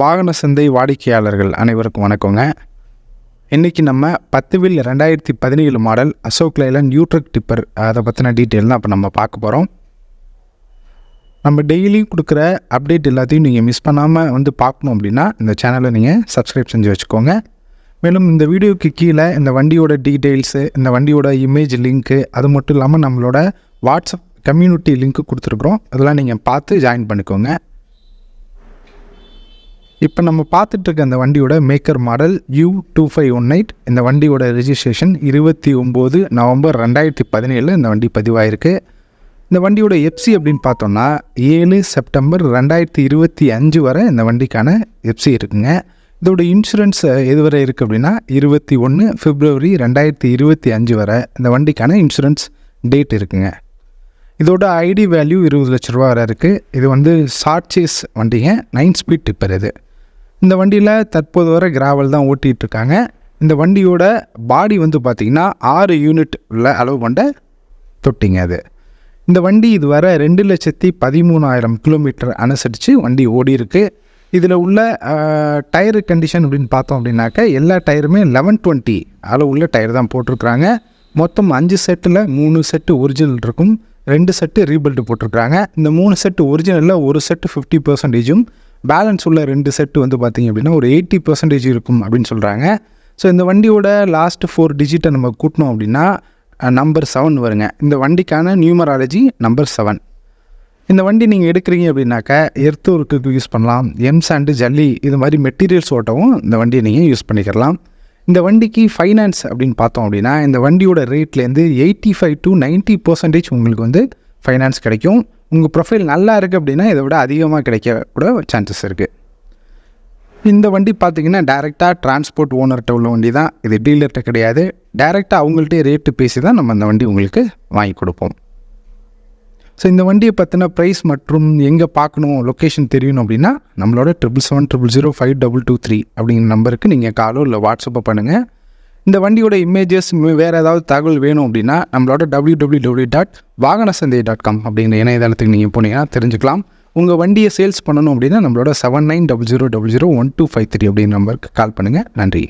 வாகன சந்தை வாடிக்கையாளர்கள் அனைவருக்கும் வணக்கங்க. இன்றைக்கி நம்ம பத்துவில் ரெண்டாயிரத்தி பதினேழு model Ashok Leyland new truck tipper அதை பற்றின டீட்டெயில் தான் இப்போ நம்ம பார்க்க போகிறோம் நம்ம டெய்லியும் கொடுக்குற அப்டேட் எல்லாத்தையும் நீங்கள் மிஸ் பண்ணாமல் வந்து பார்க்கணும் அப்படின்னா இந்த சேனலை நீங்கள் சப்ஸ்கிரைப் செஞ்சு வச்சுக்கோங்க. மேலும் இந்த வீடியோக்கு கீழே இந்த வண்டியோட டீட்டெயில்ஸு இந்த வண்டியோட இமேஜ் லிங்க்கு அது மட்டும் இல்லாமல் நம்மளோட வாட்ஸ்அப் கம்யூனிட்டி லிங்க்கு கொடுத்துருக்குறோம். அதெல்லாம் நீங்கள் பார்த்து ஜாயின் பண்ணிக்கோங்க. இப்போ நம்ம பார்த்துட்ருக்க அந்த வண்டியோட maker model U two five one eight இந்த வண்டியோட ரிஜிஸ்ட்ரேஷன் இருபத்தி ஒம்பது நவம்பர் ரெண்டாயிரத்தி பதினேழில் இந்த வண்டி பதிவாயிருக்கு. இந்த வண்டியோட எஃப்சி அப்படின்னு பார்த்தோம்னா ஏழு செப்டம்பர் ரெண்டாயிரத்தி இருபத்தி அஞ்சு வரை இந்த வண்டிக்கான எஃப்சி இருக்குங்க. இதோட இன்சூரன்ஸ் எதுவரை இருக்குது அப்படின்னா இருபத்தி ஒன்று பிப்ரவரி ரெண்டாயிரத்தி இருபத்தி அஞ்சு வரை இந்த வண்டிக்கான இன்சூரன்ஸ் டேட் இருக்குங்க. இதோட ஐடி வேல்யூ இருபது லட்ச ரூபா வரை இருக்குது இது வந்து ஷார்ட் வண்டிங்க. நைன் ஸ்பீட் டிப்பர் இது. இந்த வண்டியில் தற்போது வர கிராவல் தான் ஓட்டிகிட்டு இருக்காங்க இந்த வண்டியோட பாடி வந்து பார்த்திங்கன்னா ஆறு யூனிட் உள்ள அளவு கொண்ட தொட்டிங்க அது. இந்த வண்டி இதுவரை ரெண்டு லட்சத்தி பதிமூணாயிரம் கிலோமீட்டர் அனுசரித்து வண்டி ஓடி இருக்கு இதில் உள்ள டயரு கண்டிஷன் அப்படின்னு பார்த்தோம் அப்படின்னாக்க எல்லா டயருமே லெவன் டுவெண்ட்டி அளவு உள்ள டயர் தான் போட்டிருக்கிறாங்க. மொத்தம் அஞ்சு செட்டில் மூணு செட்டு ஒரிஜினல் இருக்கும். ரெண்டு செட்டு ரீபில்டு போட்டிருக்கிறாங்க. இந்த மூணு செட்டு ஒரிஜினலில் ஒரு செட்டு ஃபிஃப்டி பர்சன்டேஜும் பேலன்ஸ் உள்ள ரெண்டு செட்டு வந்து பார்த்திங்க அப்படின்னா ஒரு எயிட்டி பர்சன்டேஜ் இருக்கும் அப்படின்னு சொல்கிறாங்க ஸோ இந்த வண்டியோட லாஸ்ட் ஃபோர் டிஜிட்டை நம்ம கூட்டினோம் அப்படின்னா நம்பர் செவன் வருங்க. இந்த வண்டிக்கான நியூமராலஜி நம்பர் செவன் இந்த வண்டி நீங்கள் எடுக்கிறீங்க அப்படின்னாக்கா எர்த் ஒர்க்குக்கு யூஸ் பண்ணலாம். எம் சாண்டு ஜல்லி இது மாதிரி மெட்டீரியல்ஸ் ஓட்டவும் இந்த வண்டியை நீங்கள் யூஸ் பண்ணிக்கலாம். இந்த வண்டிக்கு ஃபைனான்ஸ் அப்படின்னு பார்த்தோம் அப்படின்னா இந்த வண்டியோட ரேட்லேருந்து eighty five to ninety percentage உங்களுக்கு வந்து ஃபைனான்ஸ் கிடைக்கும். உங்கள் ப்ரொஃபைல் நல்லா இருக்குது அப்படின்னா இதை விட அதிகமாக கிடைக்க கூட சான்சஸ் இருக்குது இந்த வண்டி பார்த்தீங்கன்னா டேரெக்டாக டிரான்ஸ்போர்ட் ஓனர்கிட்ட உள்ள வண்டி தான். இது டீலர்கிட்ட கிடையாது. டேரெக்டாக அவங்கள்ட்டே ரேட்டு பேசி தான் நம்ம அந்த வண்டி உங்களுக்கு வாங்கி கொடுப்போம். ஸோ இந்த வண்டியை பற்றின ப்ரைஸ் மற்றும் எங்கே பார்க்கணும் லொக்கேஷன் தெரியணும் அப்படின்னா நம்மளோட triple seven triple zero five double two three அப்படிங்கிற நம்பருக்கு நீங்கள் காலோ இல்லை வாட்ஸ்அப்போ பண்ணுங்கள் இந்த வண்டியோட இமேஜஸ் வேறு ஏதாவது தகவல் வேணும் அப்படின்னா நம்மளோட டபிள்யூ டபிள்யூ டபிள்யூ டாட் வாகன சந்தை டாட் காம் அப்படிங்கிற இணையதளத்துக்கு நீங்கள் போனீங்கன்னா தெரிஞ்சுக்கலாம். உங்கள் வண்டியை சேல்ஸ் பண்ணணும் அப்படின்னா நம்மளோட seven nine double zero double zero one two five three அப்படிங்கிற நம்பருக்கு கால் பண்ணுங்கள் நன்றி.